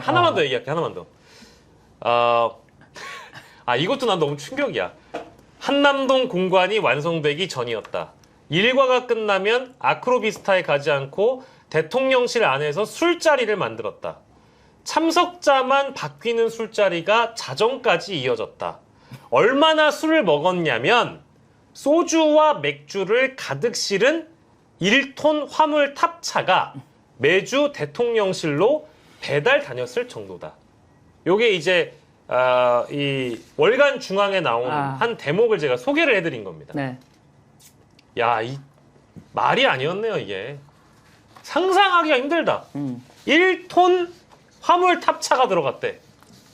하나만 아. 더 얘기할게 하나만 더. 아, 아 이것도 난 너무 충격이야. 한남동 공관이 완성되기 전이었다. 일과가 끝나면 아크로비스타에 가지 않고 대통령실 안에서 술자리를 만들었다. 참석자만 바뀌는 술자리가 자정까지 이어졌다. 얼마나 술을 먹었냐면 소주와 맥주를 가득 실은 1톤 화물 탑차가 매주 대통령실로 배달 다녔을 정도다. 요게 이제 아, 이 월간 중앙에 나온 아. 한 대목을 제가 소개를 해드린 겁니다. 네. 야, 이 말이 아니었네요, 이게. 상상하기가 힘들다. 음. 1톤 화물 탑차가 들어갔대.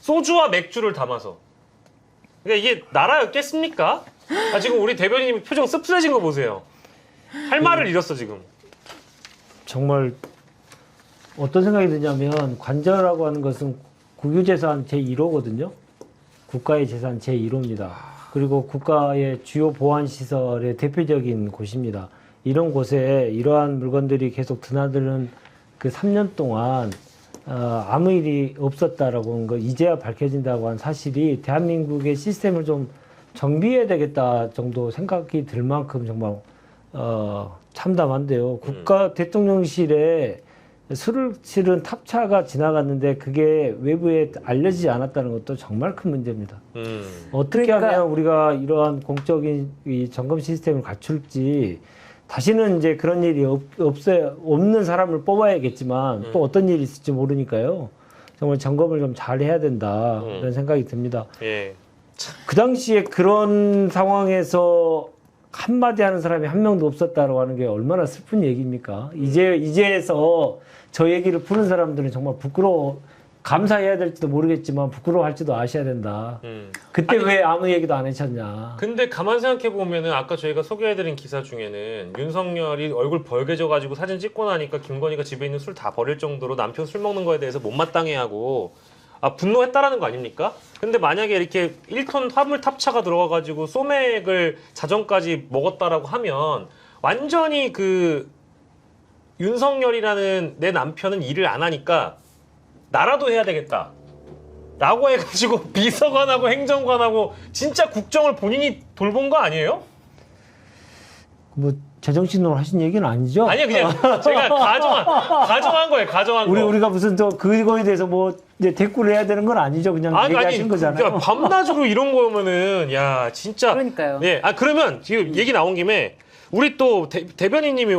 소주와 맥주를 담아서. 그러니까 이게 나라였겠습니까? 아, 지금 우리 대변인님 표정 씁쓸해진 거 보세요. 할 말을 잃었어, 지금. 정말 어떤 생각이 드냐면 관저라고 하는 것은 국유재산 제1호거든요. 국가의 재산 제1호입니다. 그리고 국가의 주요 보안 시설의 대표적인 곳입니다. 이런 곳에 이러한 물건들이 계속 드나드는 그 3년 동안 어, 아무 일이 없었다라고 하는 거 이제야 밝혀진다고 한 사실이 대한민국의 시스템을 좀 정비해야 되겠다 정도 생각이 들 만큼 정말 어, 참담한데요. 국가 대통령실에 술을 실은 탑차가 지나갔는데 그게 외부에 알려지지 않았다는 것도 정말 큰 문제입니다. 음. 어떻게 그러니까- 하면 우리가 이러한 공적인 이 점검 시스템을 갖출지 다시는 이제 그런 일이 없, 없어요. 없는 사람을 뽑아야겠지만 음. 또 어떤 일이 있을지 모르니까요. 정말 점검을 좀 잘 해야 된다 음. 이런 생각이 듭니다. 예. 그 당시에 그런 상황에서 한마디 하는 사람이 한 명도 없었다고 하는 게 얼마나 슬픈 얘기입니까? 이제, 이제서 저 얘기를 푸는 사람들은 정말 부끄러워, 감사해야 될지도 모르겠지만 부끄러워할지도 아셔야 된다. 음. 그때 아니, 왜 아무 얘기도 안 하셨냐. 근데 가만 생각해 보면은 아까 저희가 소개해드린 기사 중에는 윤석열이 얼굴 벌개져가지고 사진 찍고 나니까 김건희가 집에 있는 술 다 버릴 정도로 남편 술 먹는 거에 대해서 못마땅해하고 아 분노했다라는 거 아닙니까? 근데 만약에 이렇게 1톤 화물 탑차가 들어가가지고 소맥을 자정까지 먹었다라고 하면 완전히 그 윤석열이라는 내 남편은 일을 안 하니까 나라도 해야 되겠다. 라고 해가지고 비서관하고 행정관하고 진짜 국정을 본인이 돌본 거 아니에요? 뭐, 제정신으로 하신 얘기는 아니죠? 아니요 그냥 제가 가정한 가정한 거예요 가정한 우리, 거. 우리가 무슨 저 그거에 대해서 뭐 이제 대꾸를 해야 되는 건 아니죠. 그냥 아니 얘기하신 아니 거잖아요. 그러니까 밤낮으로 이런 거면은 야 진짜 그러니까요. 예, 아 그러면 지금 얘기 나온 김에 우리 또 대, 대변인님이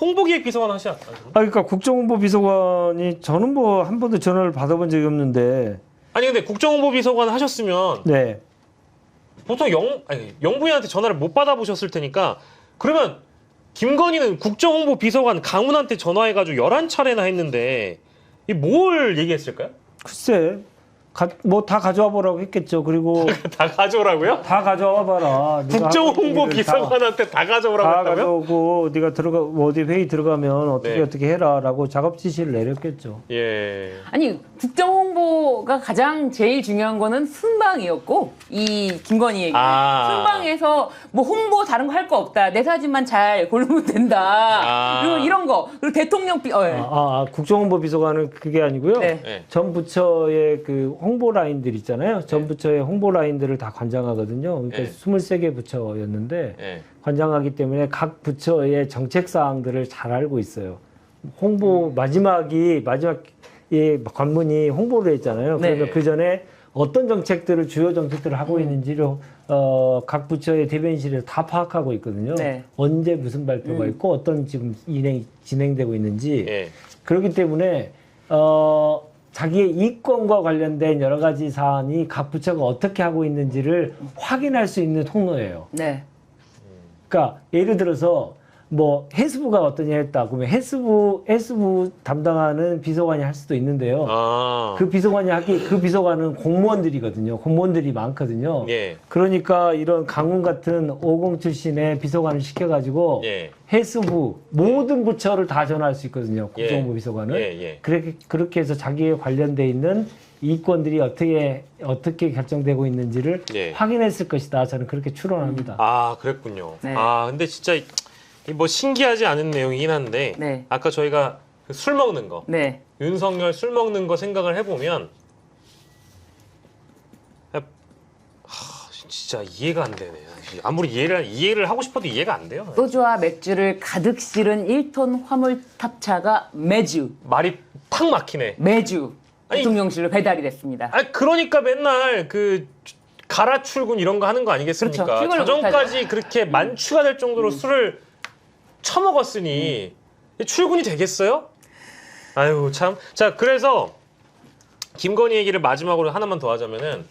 홍보기획 비서관 하시 않나요? 아, 그러니까 국정홍보 비서관이 저는 뭐 한 번도 전화를 받아본 적이 없는데, 아니 근데 국정홍보 비서관 하셨으면 네. 보통 영 아니 영부인한테 전화를 못 받아보셨을 테니까 그러면 김건희는 국정홍보 비서관 강훈한테 전화해가지고 11차례나 했는데 이 뭘 얘기했을까요? 글쎄, 뭐 다 가져와 보라고 했겠죠. 그리고 다 가져오라고요? 다 가져와 봐라. 국정 홍보 있는 일을 비서관한테 다, 가져오라고 다, 다 했다고요? 가져오고 네가 들어가 뭐 어디 회의 들어가면 어떻게 네. 어떻게 해라라고 작업 지시를 내렸겠죠. 예. 아니 국정 홍보가 가장 제일 중요한 거는 순방이었고 이 김건희에게 아. 순방에서 뭐 홍보 다른 거 할 거 없다 내 사진만 잘 고르면 된다 아. 그리고 이런 거 그리고 대통령 비 어, 아, 아, 아, 국정 홍보 비서관은 그게 아니고요. 네. 예. 전 부처의 그 홍보 라인들 있잖아요. 전 부처의 홍보 라인들을 다 관장하거든요. 그러니까 네. 23개 부처였는데 예. 관장하기 때문에 각 부처의 정책 사항들을 잘 알고 있어요. 홍보 마지막이 마지막 이 관문이 홍보를 했잖아요. 네. 그러면 그 전에 어떤 정책들을 주요 정책들을 하고 있는지를 어, 각 부처의 대변인실에서 다 파악하고 있거든요. 네. 언제 무슨 발표가 있고 어떤 지금 진행 진행되고 있는지 예. 그렇기 때문에 어, 자기의 이권과 관련된 여러 가지 사안이 각 부처가 어떻게 하고 있는지를 확인할 수 있는 통로예요. 네. 그러니까 예를 들어서 뭐 해수부가 일 했다 그러면 해수부 해수부 담당하는 비서관이 할 수도 있는데요. 아. 그 비서관이 하기 그 비서관은 공무원들이거든요. 공무원들이 많거든요. 예. 그러니까 이런 강훈 같은 50 출신의 비서관을 시켜가지고 예. 해수부 모든 부처를 다 전화할 수 있거든요. 예. 국정부 비서관은. 예, 예. 그렇게 그렇게 해서 자기에 관련돼 있는 이권들이 어떻게 어떻게 결정되고 있는지를 예. 확인했을 것이다. 저는 그렇게 추론합니다. 아, 그랬군요. 네. 아, 근데 진짜 뭐 신기하지 않은 내용이긴 한데 네. 아까 저희가 그술 먹는 거 네. 윤석열 술 먹는 거 생각을 해보면 하, 진짜 이해가 안 되네. 아무리 이해를 이해를 하고 싶어도 이해가 안 돼요. 소주와 맥주를 가득 실은 1톤 화물 탑차가 매주 말이 팍 막히네. 매주 아니, 대통령실로 배달이 됐습니다. 아 그러니까 맨날 그 가라 출근 이런 거 하는 거 아니겠습니까? 그렇죠. 출근을 자정까지 그렇게 만취가 될 정도로 술을 처먹었으니 출근이 되겠어요? 아유 참. 자 그래서 김건희 얘기를 마지막으로 하나만 더 하자면은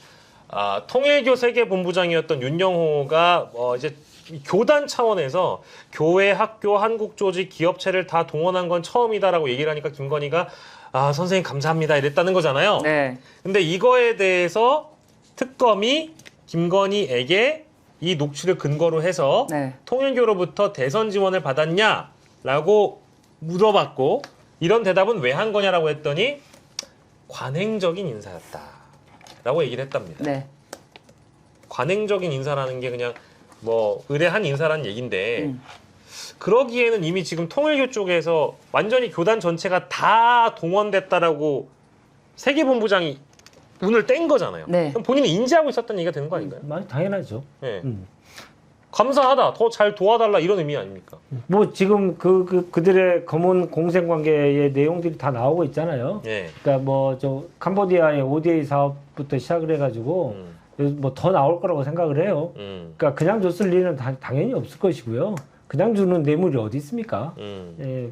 아, 통일교 세계본부장이었던 윤영호가 어, 이제 이 교단 차원에서 교회, 학교, 한국 조직, 기업체를 다 동원한 건 처음이다라고 얘기를 하니까 김건희가 아 선생님 감사합니다 이랬다는 거잖아요. 네. 근데 이거에 대해서 특검이 김건희에게 이 녹취를 근거로 해서 네. 통일교로부터 대선 지원을 받았냐라고 물어봤고 이런 대답은 왜 한 거냐라고 했더니 관행적인 인사였다라고 얘기를 했답니다. 네. 관행적인 인사라는 게 그냥 뭐 의뢰한 인사라는 얘기인데 음. 그러기에는 이미 지금 통일교 쪽에서 완전히 교단 전체가 다 동원됐다라고 세계본부장이 운을 뗀 거잖아요. 네. 그럼 본인이 인지하고 있었던 얘기가 되는 거 아닌가요? 많이 당연하죠. 예. 음. 감사하다, 더 잘 도와달라 이런 의미 아닙니까? 뭐 지금 그, 그 그들의 검은 공생 관계의 내용들이 다 나오고 있잖아요. 예. 그러니까 뭐 저 캄보디아의 ODA 사업부터 시작을 해가지고 음, 뭐 더 나올 거라고 생각을 해요. 음, 그러니까 그냥 줬을 리는 다- 당연히 없을 것이고요. 그냥 주는 뇌물이 어디 있습니까? 음. 예,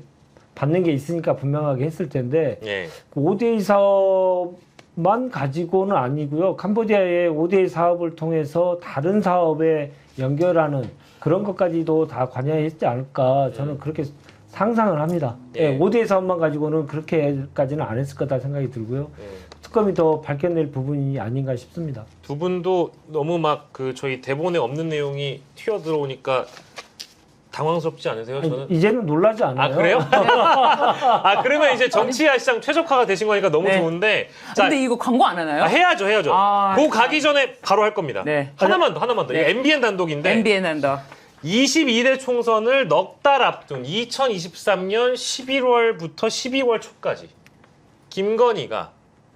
받는 게 있으니까 분명하게 했을 텐데 예. 그 ODA 사업 만 가지고는 아니고요. 캄보디아의 ODA 사업을 통해서 다른 사업에 연결하는 그런 것까지도 다 관여했지 않을까 저는 그렇게 상상을 합니다. 예, 네. ODA 사업만 가지고는 그렇게까지는 안 했을 거다 생각이 들고요. 예. 특검이 더 밝혀낼 부분이 아닌가 싶습니다. 두 분도 너무 막 그 저희 대본에 없는 내용이 튀어 들어오니까 당황스럽지 않으세요? 아니, 저는 이제는 놀라지 않아요. 아 그래요? 아 그러면 이제 정치야 시장 최적화가 되신 거니까 너무 네. 좋은데 자 근데 이거 광고 안 하나요? 아, 해야죠 해야죠. 아, 그거 가기 전에 바로 할 겁니다. 네. 하나만 더 하나만 더. 네. MBN 단독인데 MBN 한다. 22대 총선을 넉 달 앞둔 2023년 11월부터 12월 초까지 김건희가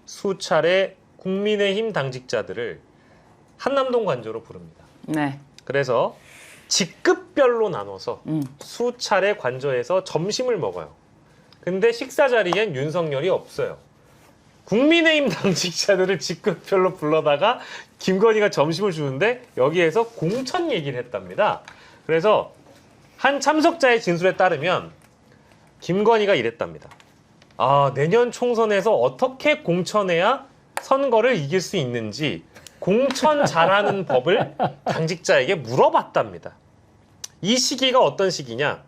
수차례 국민의힘 당직자들을 한남동 관저로 부릅니다. 네. 그래서 직급별로 나눠서 음. 수차례 관저에서 점심을 먹어요. 근데 식사 자리엔 윤석열이 없어요. 국민의힘 당직자들을 직급별로 불러다가 김건희가 점심을 주는데 여기에서 공천 얘기를 했답니다. 그래서 한 참석자의 진술에 따르면 김건희가 이랬답니다. 아, 내년 총선에서 어떻게 공천해야 선거를 이길 수 있는지 공천 잘하는 법을 당직자에게 물어봤답니다. 이 시기가 어떤 시기냐?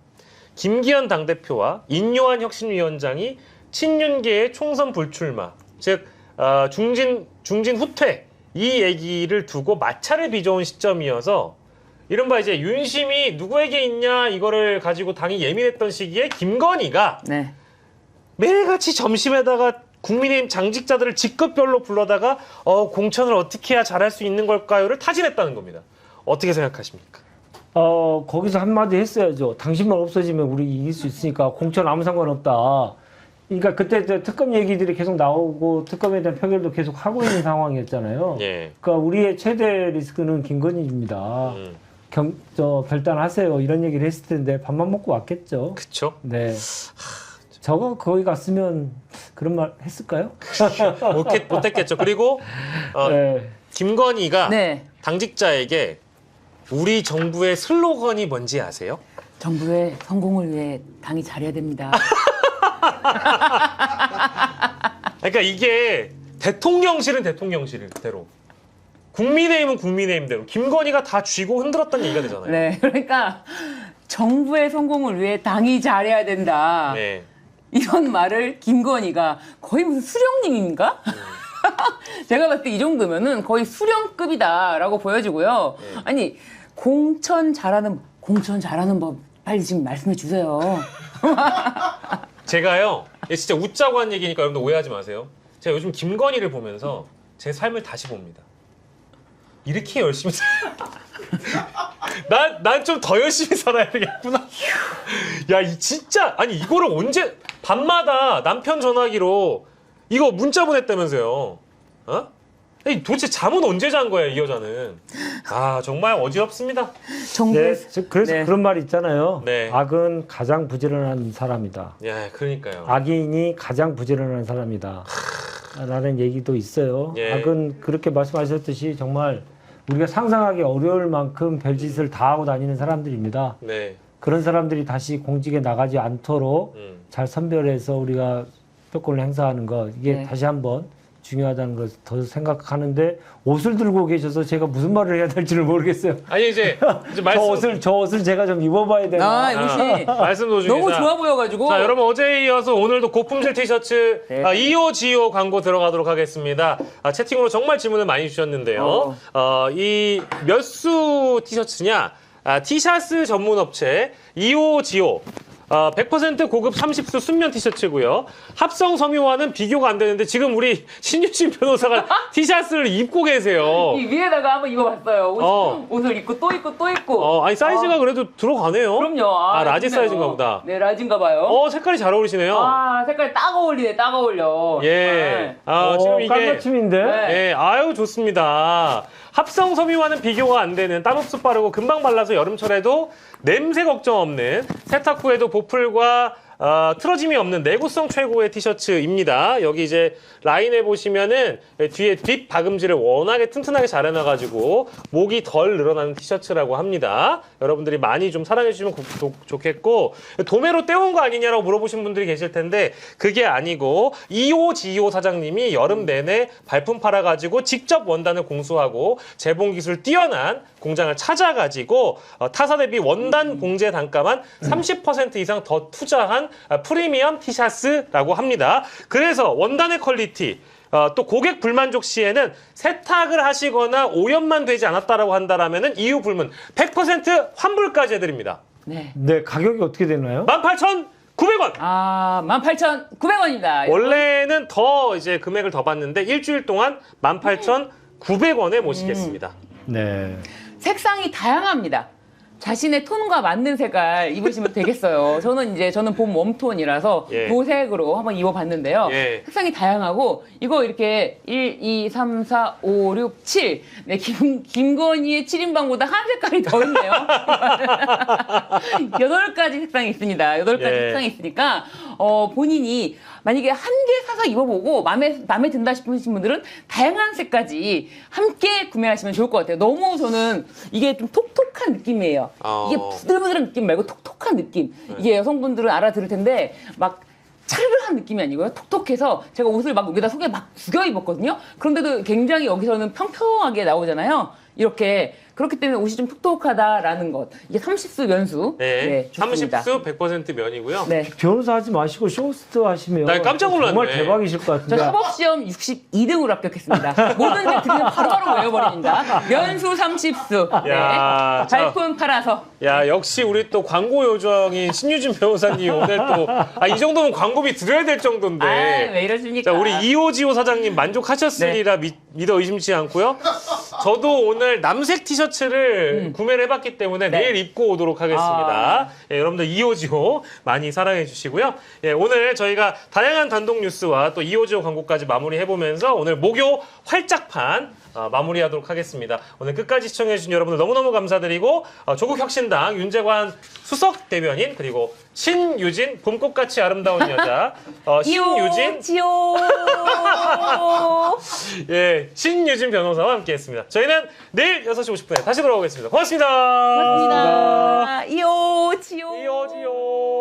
김기현 당대표와 인요한 혁신위원장이 친윤계의 총선 불출마, 즉 어, 중진 중진 후퇴 이 얘기를 두고 마찰을 빚어온 시점이어서 이른바 이제 윤심이 누구에게 있냐 이거를 가지고 당이 예민했던 시기에 김건희가 네. 매일같이 점심에다가 국민의힘 장직자들을 직급별로 불러다가 어, 공천을 어떻게 해야 잘할 수 있는 걸까요를 타진했다는 겁니다. 어떻게 생각하십니까? 어 거기서 한마디 했어야죠. 당신만 없어지면 우리 이길 수 있으니까 공천 아무 상관없다. 그러니까 그때 저 특검 얘기들이 계속 나오고 특검에 대한 표결도 계속 하고 있는 상황이었잖아요. 예. 그러니까 우리의 최대 리스크는 김건희입니다. 음, 경, 저 결단하세요 이런 얘기를 했을 텐데 밥만 먹고 왔겠죠. 그쵸? 네. 저거 거기 갔으면 그런 말 했을까요? 못했, 못했겠죠. 그리고 어, 네. 김건희가 네. 당직자에게 우리 정부의 슬로건이 뭔지 아세요? 정부의 성공을 위해 당이 잘해야 됩니다. 그러니까 이게 대통령실은 대통령실대로 국민의힘은 국민의힘대로 김건희가 다 쥐고 흔들었다는 얘기가 되잖아요. 네. 그러니까 정부의 성공을 위해 당이 잘해야 된다. 네. 이런 말을 김건희가 거의 무슨 수령님인가? 제가 봤을 때 이 정도면은 거의 수령급이다라고 보여지고요. 아니 공천 잘하는 공천 잘하는 법 빨리 지금 말씀해 주세요. 제가요, 얘 진짜 웃자고 한 얘기니까 여러분들 오해하지 마세요. 제가 요즘 김건희를 보면서 제 삶을 다시 봅니다. 이렇게 열심히 살. 난난 좀 더 열심히 살아야 되겠구나. 야, 이 진짜 아니 이거를 언제 밤마다 남편 전화기로 이거 문자 보냈다면서요? 어? 아니, 도대체 잠은 언제 잔 거야 이 여자는? 아 정말 어지럽습니다. 정부 네, 저- 그래서 네. 그런 말이 있잖아요. 네. 악은 가장 부지런한 사람이다. 야, 그러니까요. 악인이 가장 부지런한 사람이다. 라는 얘기도 있어요. 예. 악은 그렇게 말씀하셨듯이 정말 우리가 상상하기 어려울 만큼 별짓을 다 하고 다니는 사람들입니다. 네. 그런 사람들이 다시 공직에 나가지 않도록 음. 잘 선별해서 우리가 표권을 행사하는 것 이게 네. 다시 한번 중요하다는 걸더 생각하는데 옷을 들고 계셔서 제가 무슨 말을 해야 될지를 모르겠어요. 아니 이제 이제 저 말씀 옷을 저 옷을 제가 좀 입어봐야 되나? 아, 옷이 말씀 도중에 너무 자, 좋아 보여가지고. 자, 여러분 어제에 이어서 오늘도 고품질 티셔츠 네. 아, 이오지오 광고 들어가도록 하겠습니다. 아, 채팅으로 정말 질문을 많이 주셨는데요. 어, 이몇 수 티셔츠냐? 아, 티셔츠 전문 업체 이오지오. 어, 100% 고급 30수 순면 티셔츠고요. 합성 섬유와는 비교가 안 되는데 지금 우리 신유진 변호사가 티셔츠를 입고 계세요. 이 위에다가 한번 입어봤어요. 옷, 어. 옷을 입고 또 입고 또 입고. 어, 아니 사이즈가 어, 그래도 들어가네요. 그럼요. 아, 라지 예쁘네요. 사이즈인가 보다. 네, 라지인가 봐요. 어, 색깔이 잘 어울리시네요. 아, 색깔 딱 어울리네, 딱 어울려. 예. 아, 어, 지금 이게 깔맞춤인데. 네. 예, 아유 좋습니다. 합성 섬유와는 비교가 안 되는 땀 흡수 빠르고 금방 발라서 여름철에도 냄새 걱정 없는 세탁 후에도 보풀과 어, 틀어짐이 없는 내구성 최고의 티셔츠입니다. 여기 이제 라인에 보시면은 뒤에 뒷 박음질을 워낙에 튼튼하게 잘 해놔가지고 목이 덜 늘어나는 티셔츠라고 합니다. 여러분들이 많이 좀 사랑해주시면 좋겠고 도매로 떼온 거 아니냐라고 물어보신 분들이 계실 텐데 그게 아니고 이오지오 사장님이 여름 내내 발품 팔아가지고 직접 원단을 공수하고 재봉 기술 뛰어난 공장을 찾아가지고 어, 타사 대비 원단 공제 단가만 30% 이상 더 투자한 아, 프리미엄 티셔츠라고 합니다. 그래서 원단의 퀄리티 어, 또 고객 불만족 시에는 세탁을 하시거나 오염만 되지 않았다라고 한다라면은 이유 불문 100% 환불까지 해드립니다. 네. 네, 가격이 어떻게 되나요? 18,900원. 아, 18,900원입니다. 원래는 더 이제 금액을 더 받는데 일주일 동안 18,900원에 모시겠습니다. 네. 색상이 다양합니다. 자신의 톤과 맞는 색깔 입으시면 되겠어요. 저는 이제 저는 봄 웜톤이라서 예. 노색으로 한번 입어봤는데요. 예. 색상이 다양하고 이거 이렇게 1, 2, 3, 4, 5, 6, 7. 네, 김, 김건희의 7인방보다 한 색깔이 더 있네요. 여덟 가지 색상이 있습니다. 여덟 가지 예. 색상이 있으니까 어, 본인이 만약에 한 개 사서 입어보고 마음에 마음에 든다 싶으신 분들은 다양한 색까지 함께 구매하시면 좋을 것 같아요. 너무 저는 이게 좀 톡톡한 느낌이에요. 어. 이게 부들부들한 느낌 말고 톡톡한 느낌. 이게 여성분들은 알아들을 텐데 막 차르르한 느낌이 아니고요. 톡톡해서 제가 옷을 막 여기다 속에 막 구겨 입었거든요. 그런데도 굉장히 여기서는 평평하게 나오잖아요. 이렇게 그렇기 때문에 옷이 좀 톡톡하다라는 것. 이게 30수 면수. 네, 좋습니다. 30수 100% 면이고요. 네. 변호사 하지 마시고 쇼호스트 하시면 나 깜짝 놀랐네. 정말 대박이실 것 저 같은데. 사법시험 62등으로 합격했습니다. 모든 게 들으면 바로바로 외워버립니다. 면수 30수. 네. 야, 자. 발품 팔아서. 야 역시 우리 또 광고 요정인 신유진 변호사님 오늘 또 아 이 정도면 광고비 드려야 될 정도인데. 아, 왜 이러십니까? 자 우리 이오지오 사장님 만족하셨으리라 믿, 믿어 의심치 않고요. 저도 오늘 남색 티셔츠 를 구매를 해봤기 때문에 네. 내일 입고 오도록 하겠습니다. 예, 여러분들 이오지오 많이 사랑해 주시고요. 예, 오늘 저희가 다양한 단독 뉴스와 또 이오지오 광고까지 마무리해 보면서 오늘 목요 활짝판 어, 마무리하도록 하겠습니다. 오늘 끝까지 시청해주신 여러분들 너무너무 감사드리고 어, 조국혁신당 윤재관 수석 대변인 그리고 신유진 봄꽃같이 아름다운 여자 어, 신유진 지오. 예, 신유진 변호사와 함께했습니다. 저희는 내일 6시 50 분에 다시 돌아오겠습니다. 고맙습니다. 고맙습니다. 이오 지오. 이오 지오.